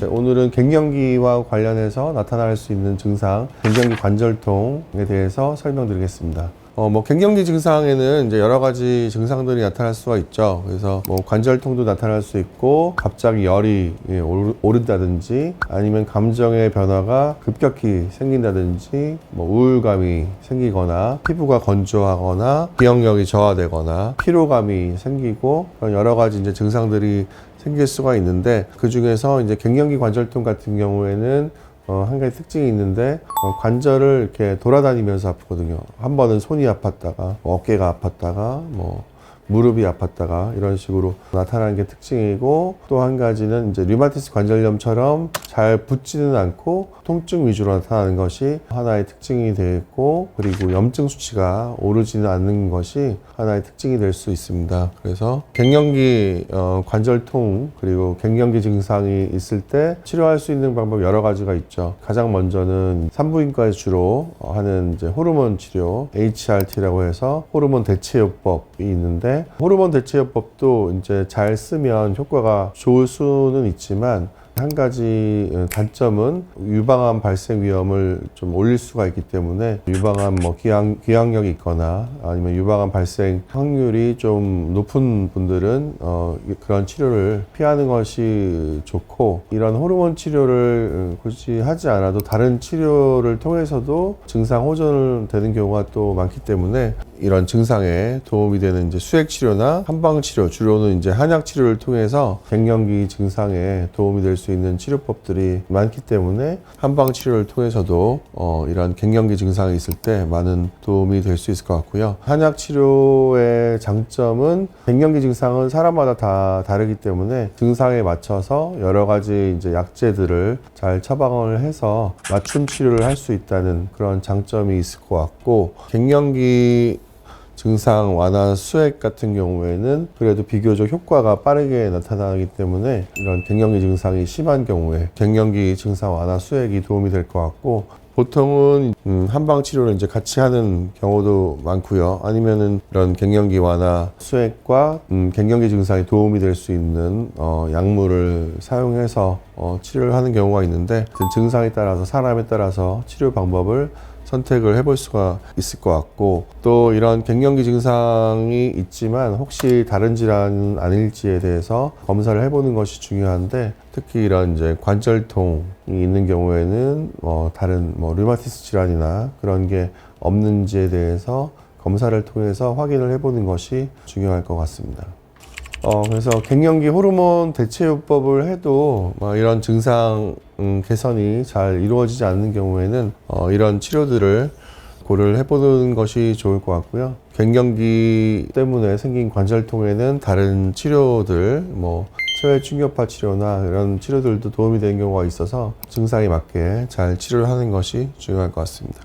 네, 오늘은 갱년기와 관련해서 나타날 수 있는 증상, 갱년기 관절통에 대해서 설명드리겠습니다. 어, 뭐, 갱년기 증상에는 이제 여러 가지 증상들이 나타날 수가 있죠. 그래서 뭐, 관절통도 나타날 수 있고, 갑자기 열이 예, 오른다든지, 아니면 감정의 변화가 급격히 생긴다든지, 뭐, 우울감이 생기거나, 피부가 건조하거나, 기억력이 저하되거나, 피로감이 생기고, 그런 여러 가지 이제 증상들이 생길 수가 있는데, 그 중에서 이제 갱년기 관절통 같은 경우에는 어, 한 가지 특징이 있는데 어, 관절을 이렇게 돌아다니면서 아프거든요. 한 번은 손이 아팠다가 뭐 어깨가 아팠다가 뭐 무릎이 아팠다가 이런 식으로 나타나는 게 특징이고 또 한 가지는 이제 류마티스 관절염처럼 잘 붓지는 않고 통증 위주로 나타나는 것이 하나의 특징이 되고 그리고 염증 수치가 오르지는 않는 것이 하나의 특징이 될 수 있습니다. 그래서 갱년기 어, 관절통 그리고 갱년기 증상이 있을 때 치료할 수 있는 방법 여러 가지가 있죠. 가장 먼저는 산부인과에서 주로 하는 이제 호르몬 치료 HRT라고 해서 호르몬 대체요법이 있는데 호르몬 대체요법도 이제 잘 쓰면 효과가 좋을 수는 있지만 한 가지 단점은 유방암 발생 위험을 좀 올릴 수가 있기 때문에 유방암 뭐 기항, 기항력이 있거나 아니면 유방암 발생 확률이 좀 높은 분들은 어, 그런 치료를 피하는 것이 좋고 이런 호르몬 치료를 굳이 하지 않아도 다른 치료를 통해서도 증상 호전을 되는 경우가 또 많기 때문에 이런 증상에 도움이 되는 이제 수액 치료나 한방 치료 주로는 이제 한약 치료를 통해서 갱년기 증상에 도움이 될수 있는 치료법들이 많기 때문에 한방 치료를 통해서도 어, 이런 갱년기 증상이 있을 때 많은 도움이 될 수 있을 것 같고요. 한약 치료의 장점은 갱년기 증상은 사람마다 다 다르기 때문에 증상에 맞춰서 여러 가지 이제 약제들을 잘 처방을 해서 맞춤 치료를 할 수 있다는 그런 장점이 있을 것 같고 갱년기 증상 완화 수액 같은 경우에는 그래도 비교적 효과가 빠르게 나타나기 때문에 이런 갱년기 증상이 심한 경우에 갱년기 증상 완화 수액이 도움이 될 것 같고 보통은 음, 한방 치료를 이제 같이 하는 경우도 많고요. 아니면은 이런 갱년기 완화 수액과 음, 갱년기 증상에 도움이 될 수 있는 어, 약물을 사용해서 어, 치료를 하는 경우가 있는데 그 증상에 따라서 사람에 따라서 치료 방법을 선택을 해볼 수가 있을 것 같고 또 이런 갱년기 증상이 있지만 혹시 다른 질환은 아닐지에 대해서 검사를 해보는 것이 중요한데 특히 이런 이제 관절통이 있는 경우에는 뭐 다른 뭐 류마티스 질환이나 그런 게 없는지에 대해서 검사를 통해서 확인을 해보는 것이 중요할 것 같습니다. 어, 그래서 갱년기 호르몬 대체요법을 해도 뭐 이런 증상 음, 개선이 잘 이루어지지 않는 경우에는 어, 이런 치료들을 고려를 해보는 것이 좋을 것 같고요. 갱년기 때문에 생긴 관절통에는 다른 치료들, 뭐 체외 충격파 치료나 이런 치료들도 도움이 되는 경우가 있어서 증상에 맞게 잘 치료를 하는 것이 중요할 것 같습니다.